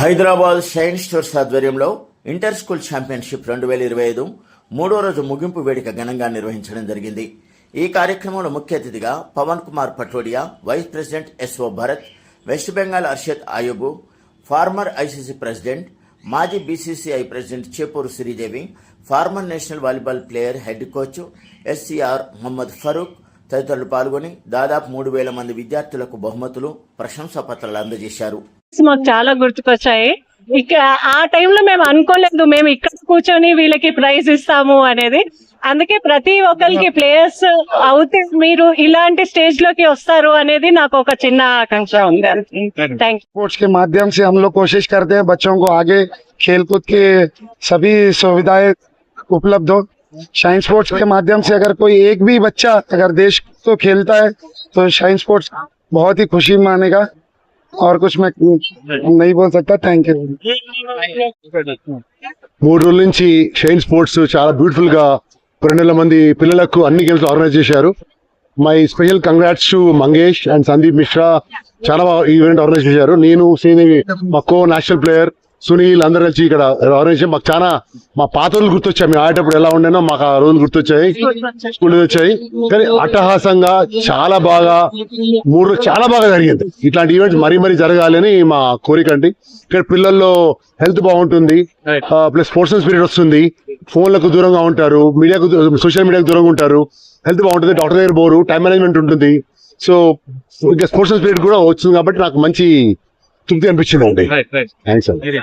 Hyderabad shine stores ఆధ్వర్యంలో inter school championship రెండు వేల ఇరవై ఐదు మూడో రోజు ముగింపు వేడుక ఘనంగా నిర్వహించడం జరిగింది. ఈ కార్యక్రమంలో ముఖ్య అతిథిగా Pavan Kumar Patodia vice president S O Bharat West Bengal Arshad Ayog former ICC president మాజీ BCCI president Chepuru Sridevi former national volleyball player head coach SCR Mohammad Farooq తదితరులు పాల్గొని దాదాపు మూడు వేల మంది విద్యార్థులకు బహుమతులు ప్రశంసా పత్రాలు అందజేశారు. మాకు చాలా గుర్తుకొచ్చాయి ఇక ఆ టైంలో మేము అనుకోలేదు మేము ఇక్కడ కూర్చొని వీళ్ళకి ప్రైజ్ ఇస్తాము అనేది అందుకే ప్రతి ఒక్కరికి ప్లేయర్స్ అవుతే మీరు ఇలాంటి స్టేజ్ లోకి వస్తారు అనేది నాకు ఒక చిన్న ఆకాంక్ష ఉంది థ్యాంక్ स्पोर्ट्स के माध्यम से हम लोग कोशिश करते हैं बच्चों को आगे खेलकूद के सभी सुविधाएं उपलब्ध हो शाइन स्पोर्ट्स के माध्यम से अगर कोई एक भी बच्चा अगर देश को खेलता है तो शाइन स्पोर्ट्स बहुत ही खुशी मानेगा और कुछ मैं नहीं बोल सकता थैंक यू మూడు రోజుల నుంచి షైన్ స్పోర్ట్స్ చాలా బ్యూటిఫుల్ గా రెండు వందల మంది పిల్లలకు అన్ని గేమ్స్ ఆర్గనైజ్ చేశారు my special congrats to Mangesh and Sandeep Mishra చాలా బాగా ఈవెంట్ ఆర్గనైజ్ చేశారు నేను శ్రీదేవి మా కో నేషనల్ ప్లేయర్ సునీల్ అందరు కలిసి ఇక్కడ ఆర్గనైజ్ చేసి మాకు చాలా మా పాత రోజులు గుర్తొచ్చాయి. మేము ఆడేటప్పుడు ఎలా ఉండేనో మాకు ఆ రోజులు గుర్తొచ్చాయి. స్కూల్ వచ్చాయి. కానీ అట్టహాసంగా చాలా బాగా మూడు రోజులు చాలా బాగా జరిగింది. ఇట్లాంటి ఈవెంట్స్ మరీ మరీ జరగాలని మా కోరిక అండి. ఇక్కడ పిల్లల్లో హెల్త్ బాగుంటుంది. ప్లస్ స్పోర్ట్స్ స్పిరిట్ వస్తుంది. ఫోన్లకు దూరంగా ఉంటారు. మీడియాకు సోషల్ మీడియాకు దూరంగా ఉంటారు. హెల్త్ బాగుంటుంది. డాక్టర్ దగ్గర పోరు టైం మేనేజ్మెంట్ ఉంటుంది. సో ఇంకా స్పోర్ట్స్ స్పిరిట్ కూడా వచ్చింది కాబట్టి నాకు మంచి తృప్తి అనిపించింది అండి థ్యాంక్స్ అండి